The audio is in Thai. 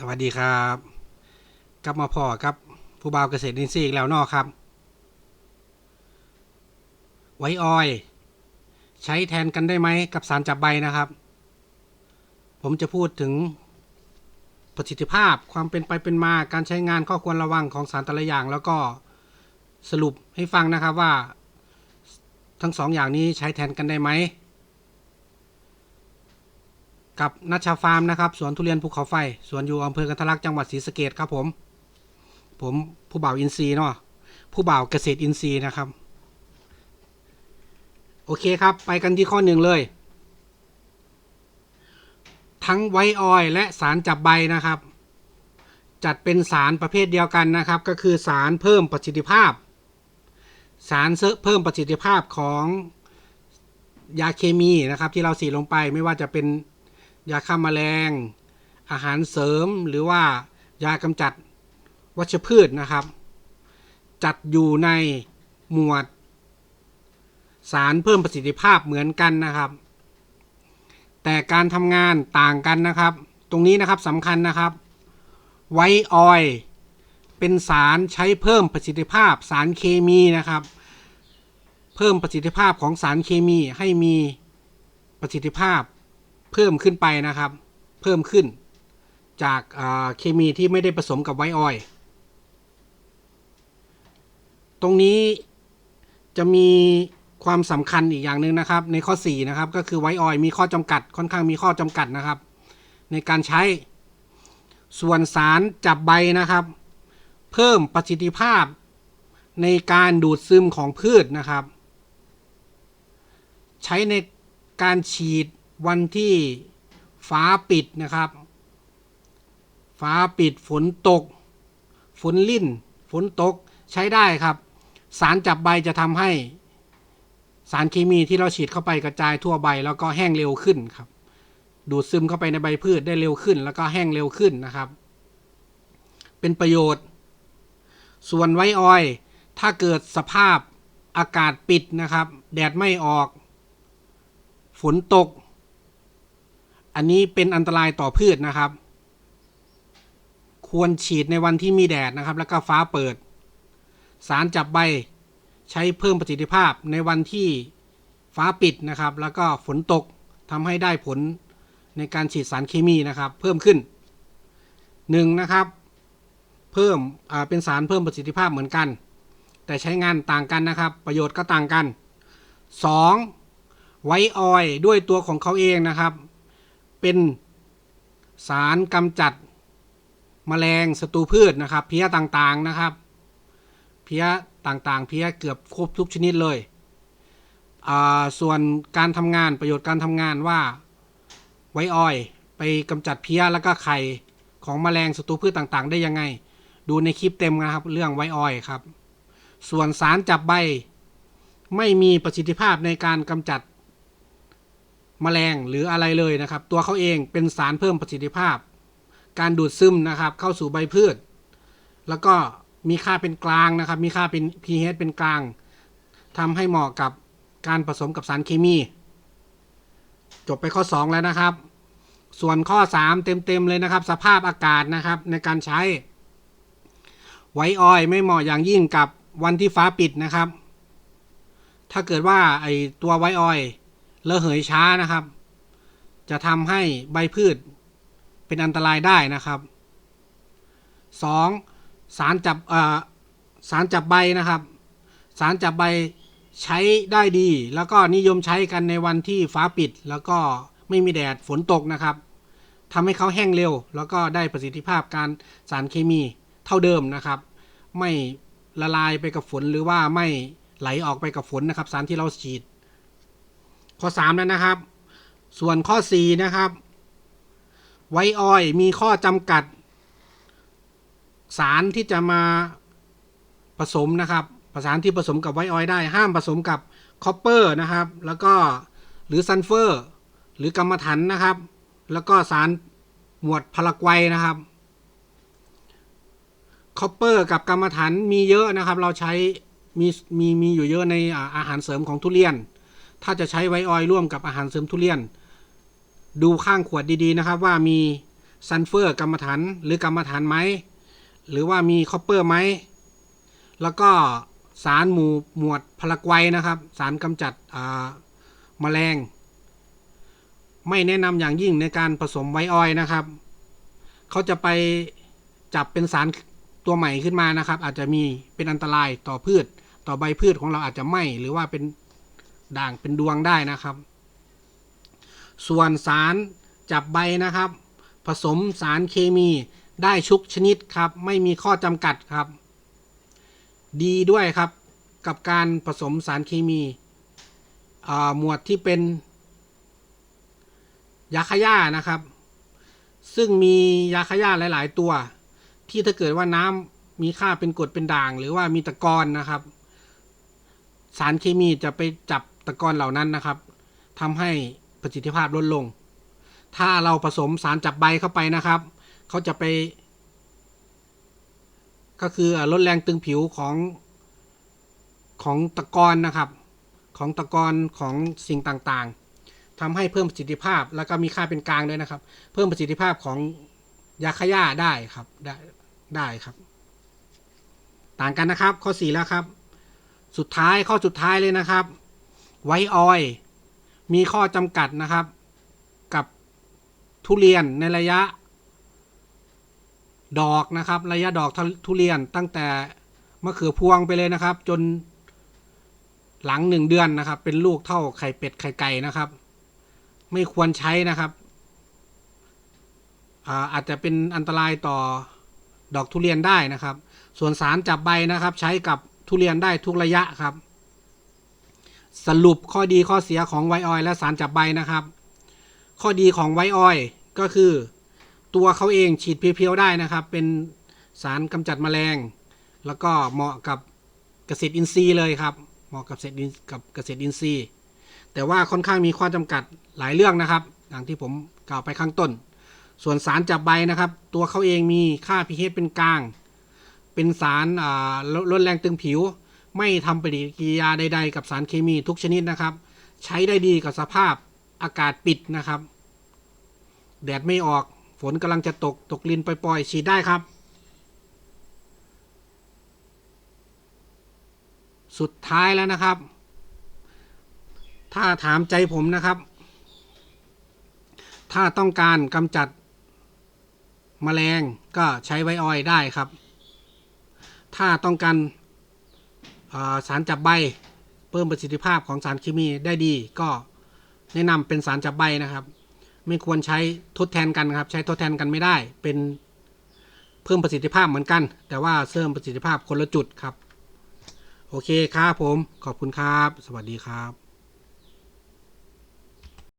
สวัสดีครับ กลับมาพ่อครับ ผู้บ่าวเกษตรอินทรีย์อีกแล้วนอกครับ ไว้ออย ใช้แทนกันได้ไหมกับสารจับใบนะครับ ผมจะพูดถึงประสิทธิภาพความเป็นไปเป็นมาการใช้งานข้อควรระวังของสารแต่ละอย่าง แล้วก็สรุปให้ฟังนะครับว่า ทั้งสองอย่างนี้ใช้แทนกันได้ไหม กับนัชชาฟาร์มนะครับสวนทุเรียนภูเขาไฟสวนอยู่อำเภอกันทลักจังหวัดศรีสะเกดครับผม ผมผู้บ่าวอินทรีย์เนาะผู้บ่าวเกษตรอินทรีย์นะครับ โอเคครับ ไปกันที่ข้อหนึ่งเลย ทั้งไวท์ออยและสารจับใบนะครับ จัดเป็นสารประเภทเดียวกันนะครับ ก็คือสารเพิ่มประสิทธิภาพ สารเพิ่มประสิทธิภาพของยาเคมีนะครับ ที่เราสีลงไปไม่ว่าจะเป็น ยาฆ่าแมลง อาหารเสริมหรือว่ายากำจัดวัชพืชนะครับ จัดอยู่ในหมวด สารเพิ่มประสิทธิภาพเหมือนกันนะครับ แต่การทำงานต่างกันนะครับ ตรงนี้นะครับสำคัญนะครับ ไวออยเป็นสารใช้เพิ่มประสิทธิภาพสารเคมีนะครับ เพิ่มประสิทธิภาพของสารเคมีให้มีประสิทธิภาพ เพิ่มขึ้นไปนะครับ เพิ่มขึ้น จากเคมีที่ไม่ได้ผสมกับไวออย ตรงนี้จะมีความสำคัญอีกอย่างหนึ่งนะครับ ในข้อ 4 นะครับ ก็คือไวออยมีข้อจำกัดค่อนข้างมีข้อจำกัดนะครับ ในการใช้ส่วนสารจับใบนะครับ เพิ่มประสิทธิภาพในการดูดซึมของพืชนะครับ ใช้ในการฉีด วันที่ฟ้าปิดนะครับ ฟ้าปิดฝนตก ฝนลิ่น ฝนตกใช้ได้ครับ สารจับใบจะทำให้สารเคมีที่เราฉีดเข้าไปกระจายทั่วใบแล้วก็แห้งเร็วขึ้นครับ ดูดซึมเข้าไปในใบพืชได้เร็วขึ้น แล้วก็แห้งเร็วขึ้นนะครับ เป็นประโยชน์ ส่วนไวออย ถ้าเกิดสภาพอากาศปิดนะครับ แดดไม่ออก ฝนตก อันนี้เป็นอันตรายต่อพืชนะครับ ควรฉีดในวันที่มีแดดนะครับ แล้วก็ฟ้าเปิด สารจับใบใช้เพิ่มประสิทธิภาพในวันที่ฟ้าปิดนะครับ แล้วก็ฝนตกทำให้ได้ผลในการฉีดสารเคมีนะครับ เพิ่มขึ้นหนึ่งนะครับ เพิ่มเป็นสารเพิ่มประสิทธิภาพเหมือนกัน แต่ใช้งานต่างกันนะครับ ประโยชน์ก็ต่างกัน 2. ไวออยด้วยตัวของเขาเองนะครับ เป็นสารกำจัดมแมลงศัตรูพืชนะครับ เพี้ยต่างๆนะครับ เพี้ยต่างๆ เพี้ยเกือบครบทุกชนิดเลยส่วนการทำงานประโยชน์การทำงานว่าไวออย ไปกำจัดเพี้ยแล้วก็ไข่ของมแมลงศัตรูพืชต่างๆ ได้ยังไง ดูในคลิปเต็มนะครับ เรื่องไวออยครับ ส่วนสารจับใบ ไม่มีประสิทธิภาพในการกำจัด มแมลงหรืออะไรเลยนะครับ ตัวเขาเองเป็นสารเพิ่มประสิทธิภาพ การดูดซึมนะครับ เข้าสู่ใบพืช แล้วก็มีค่าเป็นกลางนะครับ มีค่าเป็น pH เป็นกลางทำให้เหมาะกับการผสมกับสารเคมี จบไปข้อ 2 แล้วนะครับ ส่วนข้อ 3 เต็มๆเลยนะครับ สภาพอากาศนะครับในการใช้ ไวออยไม่เหมาะอย่างยิ่งกับวันที่ฟ้าปิดนะครับ ถ้าเกิดว่าไอตัวไวออย ระเหยช้านะครับ จะทำให้ใบพืชเป็นอันตรายได้นะครับ 2. สารจับสารจับใบนะครับ สารจับใบใช้ได้ดี แล้วก็นิยมใช้กันในวันที่ฟ้าปิด แล้วก็ไม่มีแดดฝนตกนะครับทำให้เขาแห้งเร็ว แล้วก็ได้ประสิทธิภาพการสารเคมีเท่าเดิมนะครับ ไม่ละลายไปกับฝนหรือว่าไม่ไหลออกไปกับฝนนะครับ สารที่เราฉีด ข้อ 3 แล้วนะครับ ส่วนข้อ 4 นะครับ ไวออยมีข้อจำกัด สารที่จะมาผสมนะครับสารที่ผสมกับไวออยได้ห้ามผสมกับคอปเปอร์นะครับ แล้วก็หรือซัลเฟอร์ หรือกรรมถันนะครับ แล้วก็สารหมวดพลักไวนะครับคอปเปอร์กับกรรมถันมีเยอะนะครับ เราใช้มีมีมีอยู่เยอะในอาหารเสริมของทุเรียน ถ้าจะใช้ไวออยร่วมกับอาหารเสริมทุเรียน ดูข้างขวดดีๆนะครับว่ามีซัลเฟอร์กรรมฐานหรือกรรมฐานไหมหรือว่ามีคอปเปอร์ไหมแล้วก็สารหมู่หมวดพลากไวนะครับ สารกำจัดอ่าแมลง ไม่แนะนำอย่างยิ่งในการผสมไวออยล์นะครับ เขาจะไปจับเป็นสารตัวใหม่ขึ้นมานะครับ อาจจะมีเป็นอันตรายต่อพืช ต่อใบพืชของเราอาจจะไหม้หรือว่าเป็น ด่างเป็นดวงได้นะครับ ส่วนสารจับใบนะครับ ผสมสารเคมีได้ชุกชนิดครับ ไม่มีข้อจำกัดครับ ดีด้วยครับ กับการผสมสารเคมีหมวดที่เป็นยาขย่านะครับ ซึ่งมียาขย่าหลาย ๆ ตัว ที่ถ้าเกิดว่าน้ำมีค่าเป็นกรดเป็นด่าง หรือว่ามีตะกอนนะครับ สารเคมีจะไปจับ ตะกอนเหล่านั้นนะครับทำให้ประสิทธิภาพลดลง ถ้าเราผสมสารจับใบเข้าไปนะครับเขาจะไป ก็คือลดแรงตึงผิวของของตะกอนนะครับ ของตะกอนของสิ่งต่างๆทำให้เพิ่มประสิทธิภาพแล้วก็มีค่าเป็นกลางด้วยนะครับ เพิ่มประสิทธิภาพของยาขย่าได้ครับได้ได้ครับ ต่างกันนะครับข้อ 4 แล้วครับ สุดท้ายข้อสุดท้ายเลยนะครับ ไวออย มีข้อจำกัดนะครับ กับทุเรียนในระยะ ดอกนะครับ ระยะดอกทุเรียนตั้งแต่มะเขือพวงไปเลยนะครับ จนหลังหนึ่งเดือนนะครับ เป็นลูกเท่าไข่เป็ดไข่ไก่นะครับ ไม่ควรใช้นะครับอาอาจจะเป็นอันตรายต่อดอกทุเรียนได้นะครับ ส่วนสารจับใบนะครับ ใช้กับทุเรียนได้ทุกระยะครับ สรุปข้อดีข้อเสียของไวออยล์และสารจับใบนะครับ ข้อดีของไวออยล์ก็คือ ตัวเขาเองฉีดเพียวๆได้นะครับ เป็นสารกำจัดแมลง แล้วก็เหมาะกับเกษตรอินทรีย์เลยครับ เหมาะกับเกษตรอินกับเกษตรอินทรีย์ แต่ว่าค่อนข้างมีข้อจำกัดหลายเรื่องนะครับอย่างที่ผมกล่าวไปข้างต้น ส่วนสารจับใบนะครับ ตัวเขาเองมีค่า pH เป็นกลาง เป็นสารลดแรงตึงผิว ไม่ทำปฏิกิริยาใด ๆ กับสารเคมีทุกชนิดนะครับ ใช้ได้ดีกับสภาพอากาศปิดนะครับ แดดไม่ออกฝนกำลังจะตกตกลินปล่อยๆฉีดได้ครับ สุดท้ายแล้วนะครับ ถ้าถามใจผมนะครับ ถ้าต้องการกำจัดแมลงก็ใช้ไวออยได้ครับ ถ้าต้องการ สารจับใบเพิ่มประสิทธิภาพของสารเคมีได้ดี ก็แนะนำเป็นสารจับใบนะครับ ไม่ควรใช้ทดแทนกันครับ ใช้ทดแทนกันไม่ได้ เป็นเพิ่มประสิทธิภาพเหมือนกัน แต่ว่าเสริมประสิทธิภาพคนละจุดครับ โอเคครับผม ขอบคุณครับ สวัสดีครับ